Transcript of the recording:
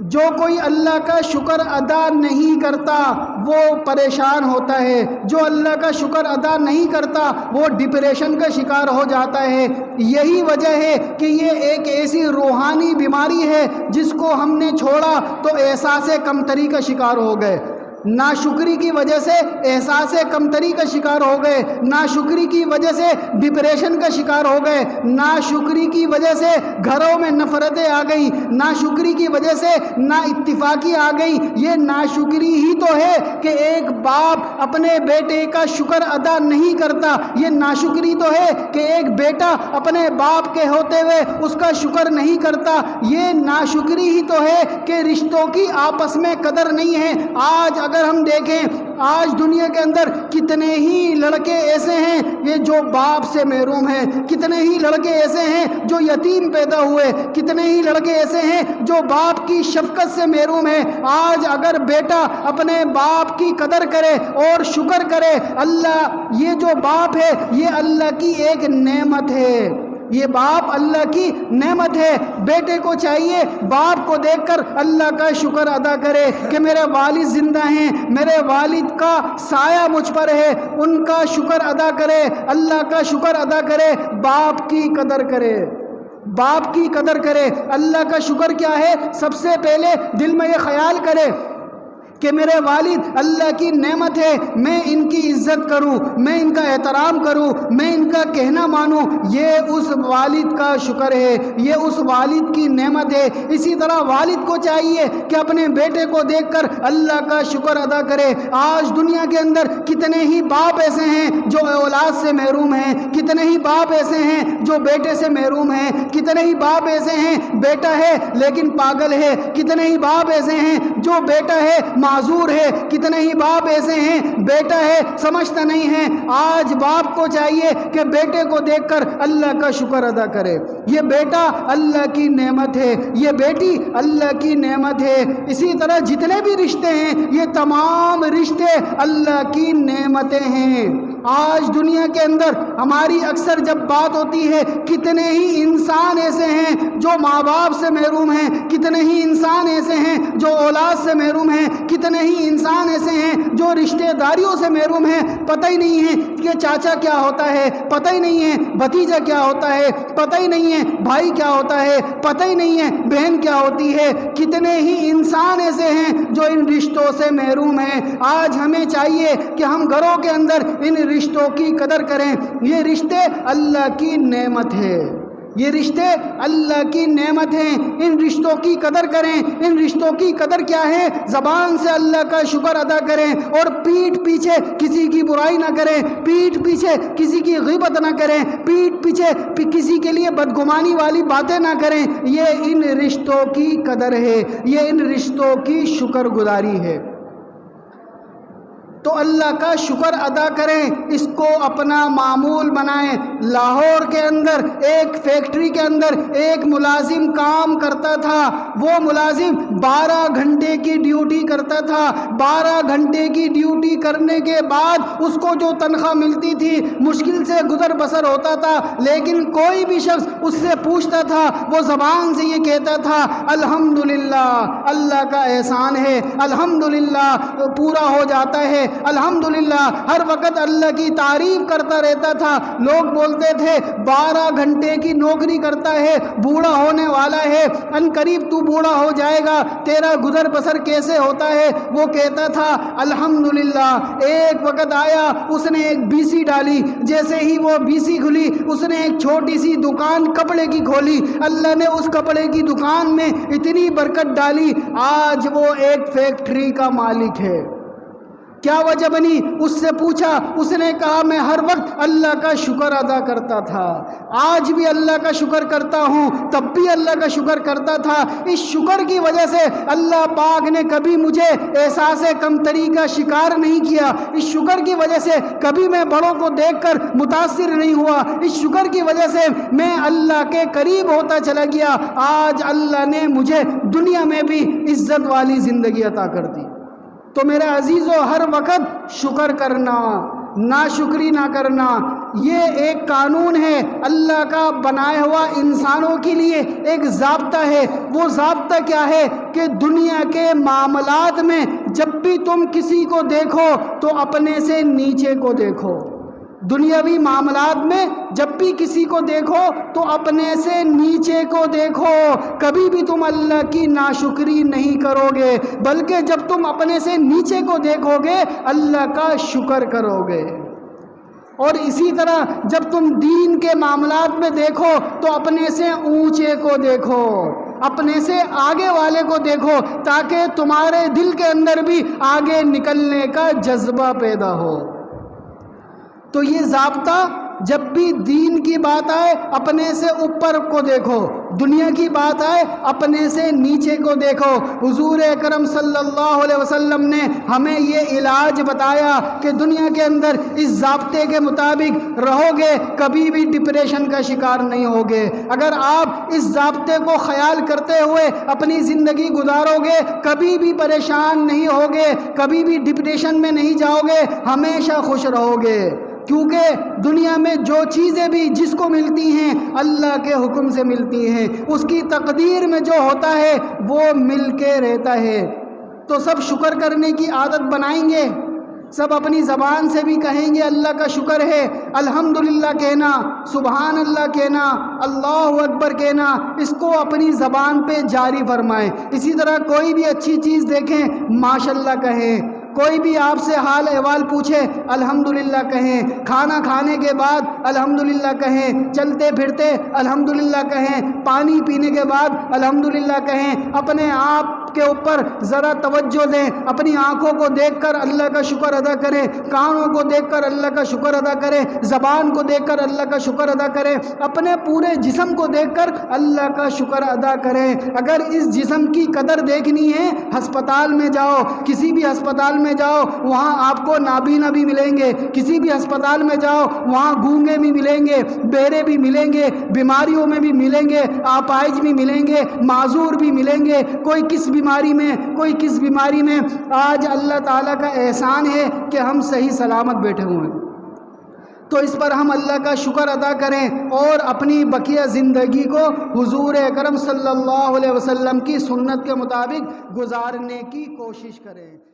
جو کوئی اللہ کا شکر ادا نہیں کرتا، وہ پریشان ہوتا ہے۔ جو اللہ کا شکر ادا نہیں کرتا، وہ ڈپریشن کا شکار ہو جاتا ہے۔ یہی وجہ ہے کہ یہ ایک ایسی روحانی بیماری ہے جس کو ہم نے چھوڑا تو احساس کمتری کا شکار ہو گئے۔ ناشکری کی وجہ سے احساس کمتری کا شکار ہو گئے، ناشکری کی وجہ سے ڈپریشن کا شکار ہو گئے، ناشکری کی وجہ سے گھروں میں نفرتیں آ گئیں، ناشکری کی وجہ سے نا اتفاقی آ گئی یہ ناشکری ہی تو ہے کہ ایک باپ اپنے بیٹے کا شکر ادا نہیں کرتا۔ یہ ناشکری تو ہے کہ ایک بیٹا اپنے باپ کے ہوتے ہوئے اس کا شکر نہیں کرتا۔ یہ ناشکری ہی تو ہے کہ رشتوں کی آپس میں قدر نہیں ہے۔ آج اگر ہم دیکھیں آج دنیا کے اندر کتنے ہی لڑکے ایسے ہیں یہ جو باپ سے محروم ہیں، کتنے ہی لڑکے ایسے ہیں جو یتیم پیدا ہوئے، کتنے ہی لڑکے ایسے ہیں جو باپ کی شفقت سے محروم ہیں۔ آج اگر بیٹا اپنے باپ کی قدر کرے اور شکر کرے، اللہ یہ جو باپ ہے، یہ اللہ کی ایک نعمت ہے۔ یہ باپ اللہ کی نعمت ہے۔ بیٹے کو چاہیے باپ کو دیکھ کر اللہ کا شکر ادا کرے کہ میرے والد زندہ ہیں، میرے والد کا سایہ مجھ پر ہے۔ ان کا شکر ادا کرے، اللہ کا شکر ادا کرے، باپ کی قدر کرے۔ باپ کی قدر کرے۔ اللہ کا شکر کیا ہے؟ سب سے پہلے دل میں یہ خیال کرے۔ کہ میرے والد اللہ کی نعمت ہے، میں ان کی عزت کروں، میں ان کا احترام کروں، میں ان کا کہنا مانوں، یہ اس والد کا شکر ہے، یہ اس والد کی نعمت ہے۔ اسی طرح والد کو چاہیے کہ اپنے بیٹے کو دیکھ کر اللہ کا شکر ادا کرے۔ آج دنیا کے اندر کتنے ہی باپ ایسے ہیں جو اولاد سے محروم ہیں، کتنے ہی باپ ایسے ہیں جو بیٹے سے محروم ہیں۔ کتنے ہی باپ ایسے ہیں، بیٹا ہے لیکن پاگل ہے۔ کتنے ہی باپ ایسے ہیں جو بیٹا ہے معذور ہے، کتنے ہی باپ ایسے ہیں، بیٹا ہے، سمجھتا نہیں ہے۔ آج باپ کو چاہیے کہ بیٹے کو دیکھ کر اللہ کا شکر ادا کرے۔ یہ بیٹا اللہ کی نعمت ہے، یہ بیٹی اللہ کی نعمت ہے۔ اسی طرح جتنے بھی رشتے ہیں، یہ تمام رشتے اللہ کی نعمتیں ہیں۔ آج دنیا کے اندر ہماری اکثر جب بات ہوتی ہے، کتنے ہی انسان ایسے ہیں جو ماں باپ سے محروم ہیں، کتنے ہی انسان ایسے ہیں جو اولاد سے محروم ہیں، کتنے ہی انسان ایسے ہیں جو رشتہ داریوں سے محروم ہیں، پتہ ہی نہیں ہے کہ چاچا کیا ہوتا ہے، پتہ ہی نہیں ہے بھتیجا کیا ہوتا ہے، پتہ ہی نہیں ہے بھائی کیا ہوتا ہے، پتہ ہی نہیں ہے بہن کیا ہوتی ہے۔ کتنے ہی انسان ایسے ہیں جو ان رشتوں سے محروم ہیں۔ آج ہمیں چاہیے کہ ہم گھروں کے اندر ان رشتوں کی قدر کریں۔ یہ رشتے اللہ کی نعمت ہے یہ رشتے اللہ کی نعمت ہیں۔ ان رشتوں کی قدر کریں۔ ان رشتوں کی قدر کیا ہے؟ زبان سے اللہ کا شکر ادا کریں اور پیٹھ پیچھے کسی کی برائی نہ کریں۔ پیٹھ پیچھے کسی کی غیبت نہ کریں۔ پیٹھ پیچھے کسی کے لیے بدگمانی والی باتیں نہ کریں۔ یہ ان رشتوں کی قدر ہے۔ یہ ان رشتوں کی شکر گزاری ہے۔ تو اللہ کا شکر ادا کریں، اس کو اپنا معمول بنائیں۔ لاہور کے اندر، ایک فیکٹری کے اندر ایک ملازم کام کرتا تھا۔ وہ ملازم بارہ گھنٹے کی ڈیوٹی کرتا تھا۔ بارہ گھنٹے کی ڈیوٹی کرنے کے بعد اس کو جو تنخواہ ملتی تھی، مشکل سے گزر بسر ہوتا تھا۔ لیکن کوئی بھی شخص اس سے پوچھتا تھا، وہ زبان سے یہ کہتا تھا، الحمدللہ، اللہ کا احسان ہے، الحمدللہ، پورا ہو جاتا ہے۔ الحمدللہ، ہر وقت اللہ کی تعریف کرتا رہتا تھا۔ لوگ بولتے تھے، بارہ گھنٹے کی نوکری کرتا ہے، بوڑھا ہونے والا ہے۔ ان قریب تو بوڑھا ہو جائے گا، تیرا گزر بسر کیسے ہوتا ہے؟ وہ کہتا تھا، الحمدللہ، ایک وقت آیا، اس نے ایک بی سی ڈالی۔ جیسے ہی وہ بی سی کھلی، اس نے ایک چھوٹی سی دکان کپڑے کی کھولی۔ اللہ نے اس کپڑے کی دکان میں اتنی برکت ڈالی، آج وہ ایک فیکٹری کا مالک ہے۔ کیا وجہ بنی؟ اس سے پوچھا، اس نے کہا، میں ہر وقت اللہ کا شکر ادا کرتا تھا۔ آج بھی اللہ کا شکر کرتا ہوں، تب بھی اللہ کا شکر کرتا تھا۔ اس شکر کی وجہ سے اللہ پاک نے کبھی مجھے احساس کمتری کا شکار نہیں کیا۔ اس شکر کی وجہ سے کبھی میں بڑوں کو دیکھ کر متاثر نہیں ہوا۔ اس شکر کی وجہ سے میں اللہ کے قریب ہوتا چلا گیا۔ آج اللہ نے مجھے دنیا میں بھی عزت والی زندگی عطا کر دی۔ تو میرے و ہر وقت شکر کرنا نا شکری نہ کرنا، یہ ایک قانون ہے۔ اللہ کا بنایا ہوا انسانوں کے لیے ایک ضابطہ ہے۔ وہ ضابطہ کیا ہے کہ دنیا کے معاملات میں جب بھی تم کسی کو دیکھو تو اپنے سے نیچے کو دیکھو۔ دنیاوی معاملات میں جب بھی کسی کو دیکھو تو اپنے سے نیچے کو دیکھو۔ کبھی بھی تم اللہ کی ناشکری نہیں کرو گے بلکہ جب تم اپنے سے نیچے کو دیکھو گے اللہ کا شکر کرو گے اور اسی طرح جب تم دین کے معاملات میں دیکھو تو اپنے سے اونچے کو دیکھو، اپنے سے آگے والے کو دیکھو، تاکہ تمہارے دل کے اندر بھی آگے نکلنے کا جذبہ پیدا ہو۔ تو یہ ضابطہ جب بھی دین کی بات آئے اپنے سے اوپر کو دیکھو، دنیا کی بات آئے اپنے سے نیچے کو دیکھو۔ حضور اکرم صلی اللہ علیہ وسلم نے ہمیں یہ علاج بتایا کہ دنیا کے اندر اس ضابطے کے مطابق رہو گے، کبھی بھی ڈپریشن کا شکار نہیں ہوگے۔ اگر آپ اس ضابطے کو خیال کرتے ہوئے اپنی زندگی گزارو گے، کبھی بھی پریشان نہیں ہوگے، کبھی بھی ڈپریشن میں نہیں جاؤ گے، ہمیشہ خوش رہو گے۔ کیونکہ دنیا میں جو چیزیں بھی جس کو ملتی ہیں اللہ کے حکم سے ملتی ہیں، اس کی تقدیر میں جو ہوتا ہے، وہ مل کے رہتا ہے۔ تو سب شکر کرنے کی عادت بنائیں گے۔ سب اپنی زبان سے بھی کہیں گے، اللہ کا شکر ہے۔ الحمدللہ کہنا سبحان اللہ کہنا، اللہ اکبر کہنا، اس کو اپنی زبان پہ جاری فرمائیں۔ اسی طرح کوئی بھی اچھی چیز دیکھیں ماشاء اللہ کہیں۔ کوئی بھی آپ سے حال احوال پوچھے، الحمدللہ کہیں۔ کھانا کھانے کے بعد، الحمدللہ کہیں۔ چلتے پھرتے، الحمدللہ کہیں۔ پانی پینے کے بعد، الحمدللہ کہیں۔ اپنے آپ کے اوپر ذرا توجہ دیں۔ اپنی آنکھوں کو دیکھ کر اللہ کا شکر ادا کریں۔ کانوں کو دیکھ کر اللہ کا شکر ادا کریں۔ زبان کو دیکھ کر اللہ کا شکر ادا کریں۔ اپنے پورے جسم کو دیکھ کر اللہ کا شکر ادا کریں۔ اگر اس جسم کی قدر دیکھنی ہے، ہسپتال میں جاؤ۔ کسی بھی ہسپتال میں جاؤ، وہاں آپ کو نابینا بھی ملیں گے، کسی بھی ہسپتال میں جاؤ، وہاں گونگے بھی ملیں گے بیرے بھی ملیں گے، بیماریوں میں بھی ملیں گے، آپائج بھی ملیں گے، معذور بھی ملیں گے، کوئی کس بیماری میں، کوئی کس بیماری میں۔ آج اللہ تعالیٰ کا احسان ہے کہ ہم صحیح سلامت بیٹھے ہوئے ہیں۔ تو اس پر ہم اللہ کا شکر ادا کریں اور اپنی بقیہ زندگی کو حضور اکرم صلی اللہ علیہ وسلم کی سنت کے مطابق گزارنے کی کوشش کریں۔